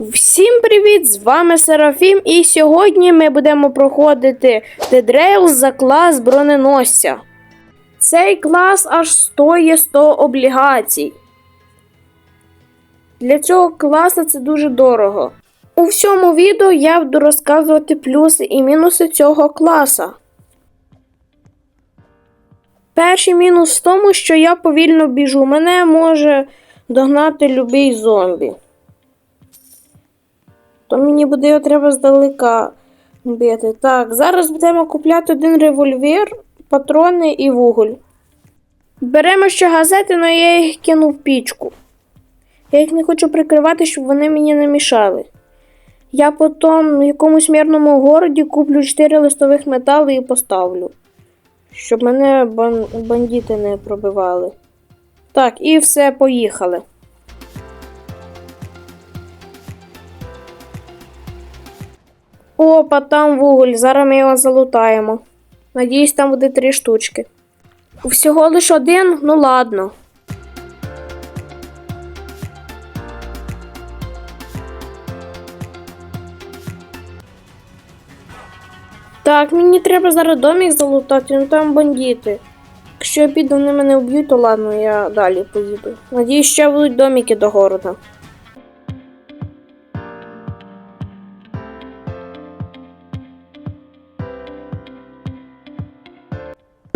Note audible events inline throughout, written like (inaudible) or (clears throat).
Всім привіт! З вами Серафім, і сьогодні ми будемо проходити Дедрейл за клас броненосця. Цей клас аж стоїть 100 облігацій. Для цього класу це дуже дорого. У всьому відео я буду розказувати плюси і мінуси цього класа. Перший мінус в тому, що я повільно біжу. Мене може догнати любий зомбі. То мені буде його треба здалека бити. Так, зараз будемо купляти один револьвер, патрони і вуголь. Беремо ще газети, але я їх кину в пічку. Я їх не хочу прикривати, щоб вони мені не мішали. Я потім в якомусь мирному городі куплю 4 листових метали і поставлю. Щоб мене бан- бандити не пробивали. Так, і все, поїхали. Опа, там вуголь. Зараз ми його залутаємо. Надіюсь, там буде три штучки. Всього лиш один, ну ладно. Так, мені треба зараз домик залутати, ну там бандити. Якщо я піду, вони мене вб'ють, то ладно, я далі поїду. Надіюсь, ще будуть домики до города.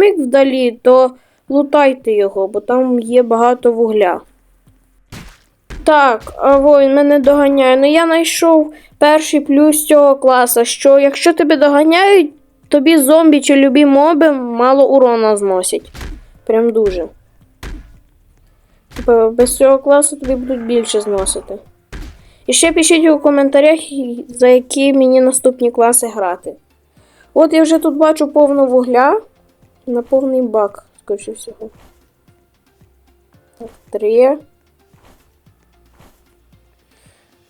Домик вдалі, то лутайте його, бо там є багато вугля. Так, а воїн мене доганяє. Ну я знайшов перший плюс цього класу, що якщо тебе доганяють, тобі зомбі чи любі моби мало урона зносять. Прям дуже. Типа, без цього класу тобі будуть більше зносити. І ще пишіть у коментарях, за які мені наступні класи грати. От я вже тут бачу повно вугля на повний бак, скоріше всього. Так, три.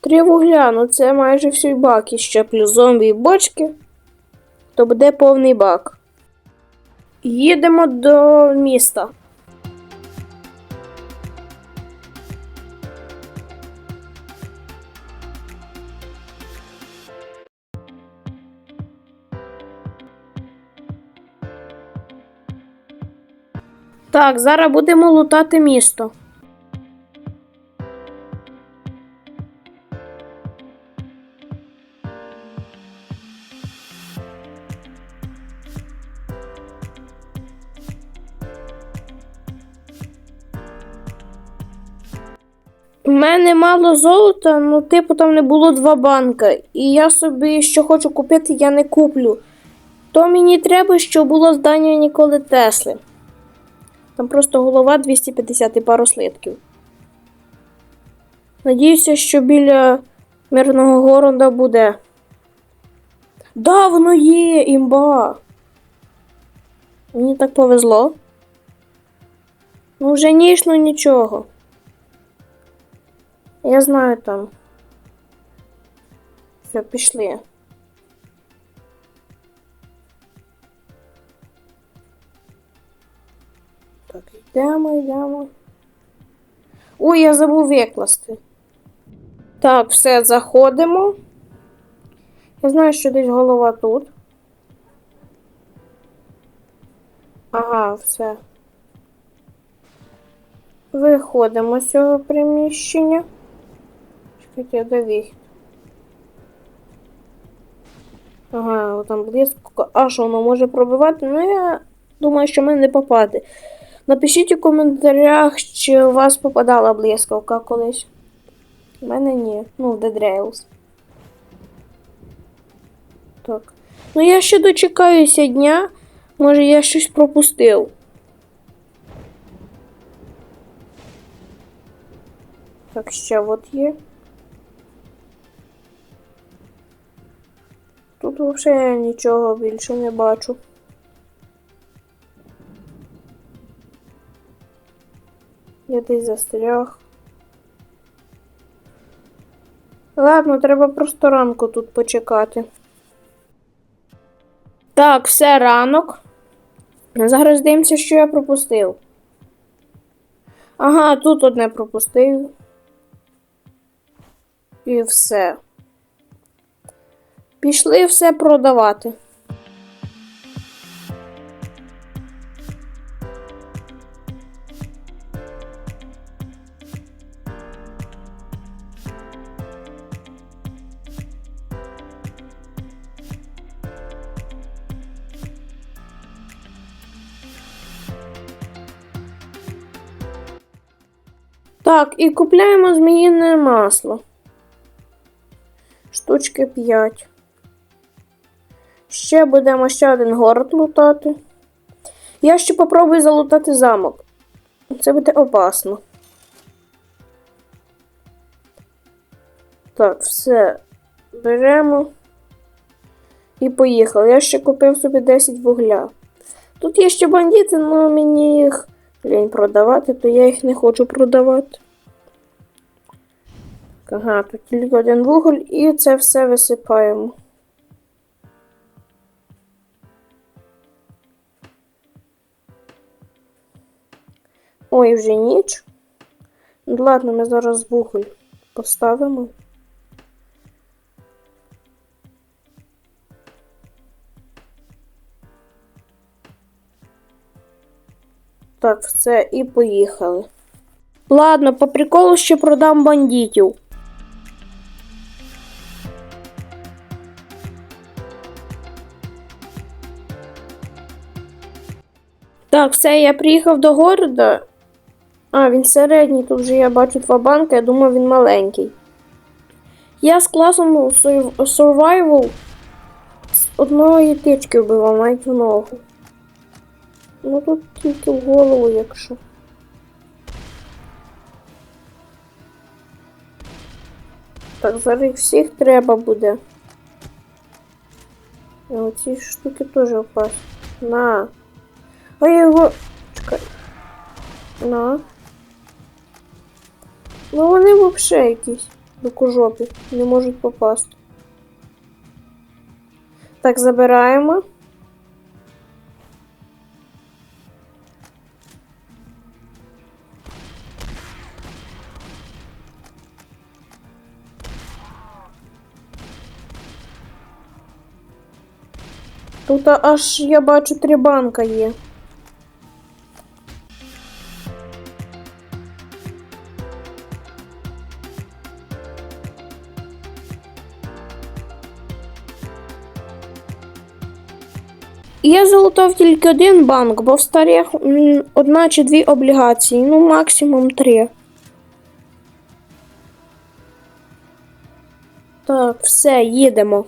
Три вугля, ну це майже всій бак. І ще плюс зомбі і бочки. То буде повний бак. Їдемо до міста. Так, зараз будемо лутати місто. У мене мало золота, ну, типу, там не було два банка. І я собі що хочу купити, я не куплю. То мені треба, щоб було здання Ніколи Тесли. Там просто голова 250 і пару слитків. Надіюся, що біля мирного города буде. Да, воно є, імба. Мені так повезло. Ну, вже ніж, ну нічого. Я знаю там. Все, пішли. Йдемо, йдемо. Ой, я забув викласти. Так, все, заходимо. Я знаю, що десь голова тут. Ага, все. Виходимо з цього приміщення. Чекайте, я вихід. Ага, там близько. А що воно може пробивати? Ну, я думаю, що мене не попаде. Напишіть у коментарях, чи у вас попадала блискавка колись. У мене ні. Ну, в Dead Rails. Так. Ну я ще дочекаюся дня. Може я щось пропустив. Так, ще от є. Тут взагалі нічого більше не бачу. Я десь застряг. Ладно, треба просто ранку тут почекати. Так, все ранок. Зараз дивимося, що я пропустив. Ага, тут одне пропустив. І все. Пішли все продавати. Так, і купляємо зміїне масло. Штучки 5. Ще будемо ще один город лутати. Я ще попробую залутати замок. Це буде опасно. Так, все. Беремо. І поїхали. Я ще купив собі 10 вугля. Тут є ще бандити, але мені їх лінь продавати, то я їх не хочу продавати. Ага, тут тільки один вуголь і це все висипаємо. Ой, вже ніч. Ну, Ладно, ми зараз вуголь поставимо. Так, все, і поїхали. Ладно, по приколу ще продам бандитів. Так, все, я приїхав до города. А, він середній, тут вже я бачу два банки, я думаю, він маленький. Я з класом Survival з одної тички вбивав навіть в ногу. Ну тут тільки в голову, якщо. Так, зараз їх всіх треба буде. А оці штуки теж опасні. На. Я його. Чекай. На. Ну вони взагалі якісь докужопі. Не можуть попасти. Так, забираємо. Тут аж я бачу три банка є. Я залутав тільки один банк, бо в старих одна чи дві облігації, ну максимум три. Так, все, їдемо.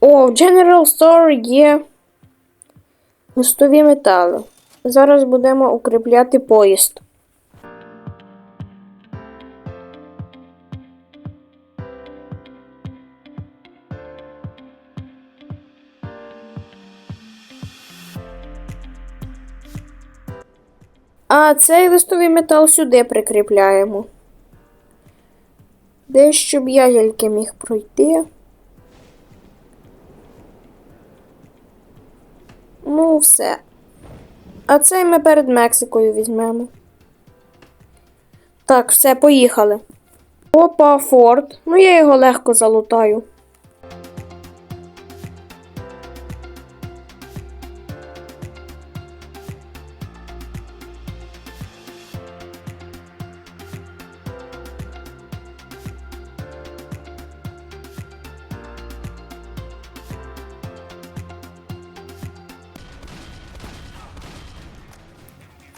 О, в General Store є листові метали. Зараз будемо укріпляти поїзд. А цей листовий метал сюди прикріпляємо. Де щоб я тільки міг пройти. Ну, все. А цей ми перед Мексикою візьмемо. Так, все, поїхали. Опа, Форд. Ну, я його легко залутаю.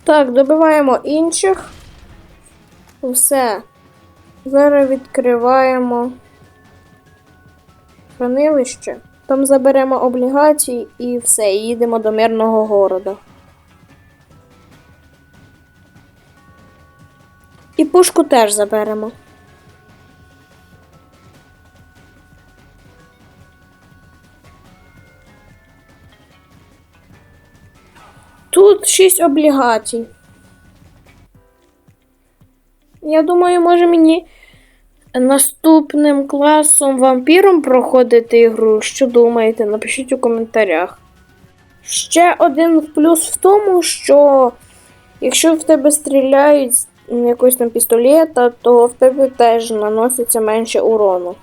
Так, добиваємо інших. Все. Зараз відкриваємо хранилище. Там заберемо облігації і все, їдемо до мирного города. І пушку теж заберемо. 6 облігацій. Я думаю, може мені наступним класом вампіром проходити ігру. Що думаєте? Напишіть у коментарях. Ще один плюс в тому, що якщо в тебе стріляють з якогось там пістолета, то в тебе теж наноситься менше урону.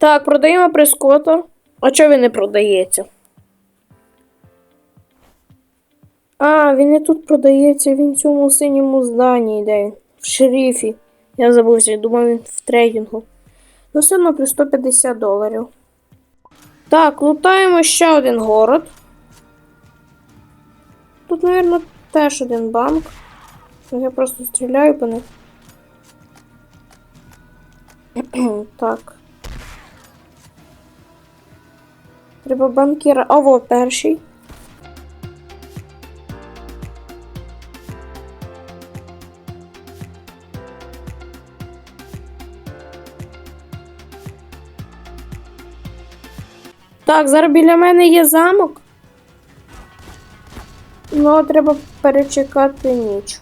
Так, продаємо прескота. А чого він не продається? А, він не тут продається, він в цьому синьому зданні йде. В шерифі. Я забувся, я думав він в трейдингу. Ну, все одно плюс 150 доларів. Так, лутаємо ще один город. Тут, мабуть, теж один банк. Я просто стріляю по них. (clears throat) так. Треба банкіра. А во перший. Так, зараз біля мене є замок. Ну, треба перечекати ніч.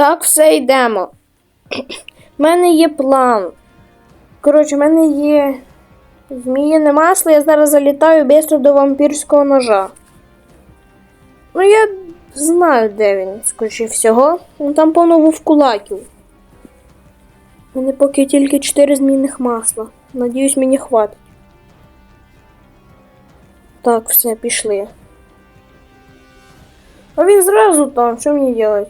Так, все йдемо. У мене є план. Коротше, в мене є зміїне масло, я зараз залітаю бістро до вампірського ножа. Ну, я знаю, де він, скоріше всього. Ну, там повно вовкулаків. У мене поки тільки 4 змінних масла. Надіюсь, мені хватить. Так, все, пішли. А він зразу там, що мені делать?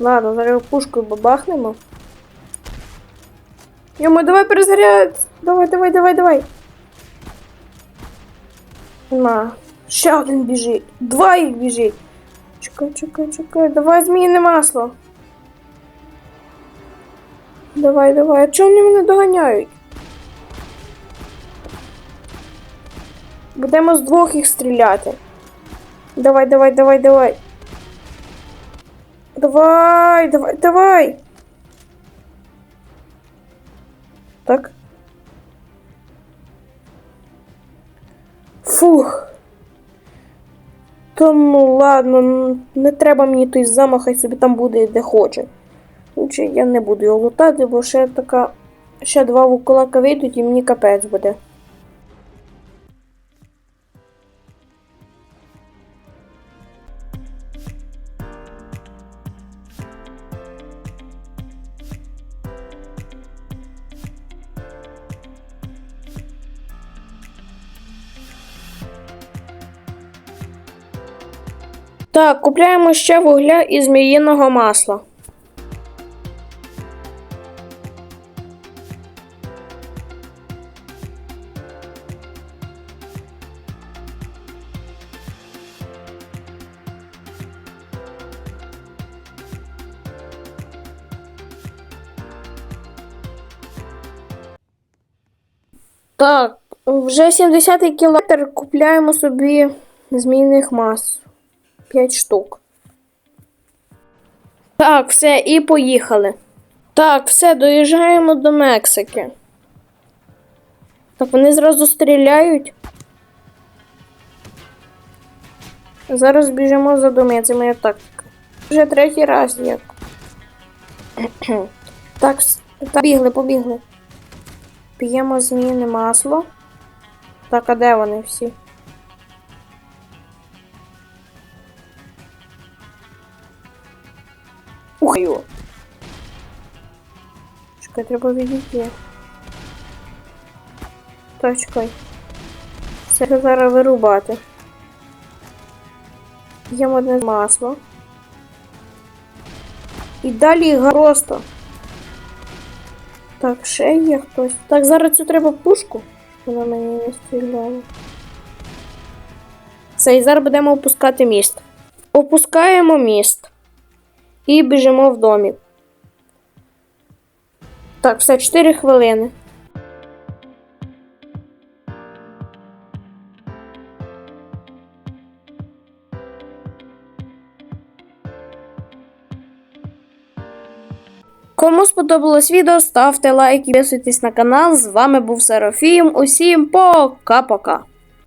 Ладно, зараз його пушкою бабахнемо. Йому, давай перезаряд! Давай, давай, давай, давай. На. Ще один біжить. Два їх біжить. Чекай, чекай, чекай. Давай зміїне масло. Давай, давай. А чого вони мене доганяють? Будемо з двох їх стріляти. Давай, давай, давай, давай. Давай, давай, давай. Так. Фух. Та ну ладно, не треба мені той замах, хай собі там буде де хоче. Лучше я не буду його лутати, бо ще така. Ще два вуколака вийдуть і мені капець буде. Так, купляємо ще вугля і зміїного масла. Так, вже 70-й кілометр купляємо собі змійних мас. 5 штук. Так, все, і поїхали. Так, все, доїжджаємо до Мексики. Так, вони зразу стріляють. Зараз біжимо за доми, це моя. Вже третій раз як. (clears throat) так, так, побігли, побігли. П'ємо зміїне масло. Так, а де вони всі? Ух. Чекай, треба відійти. Чекай. Це зараз вирубати. П'ємо одне масло. І далі просто. Так, ще є хтось. Так, зараз цю треба пушку. Вона мені не стріляла. Все, і зараз будемо опускати міст. Опускаємо міст. І біжимо в домі. Так, все, 4 хвилини. Кому сподобалось відео, ставте лайк і підписуйтесь на канал. З вами був Серафім. Усім пока-пока.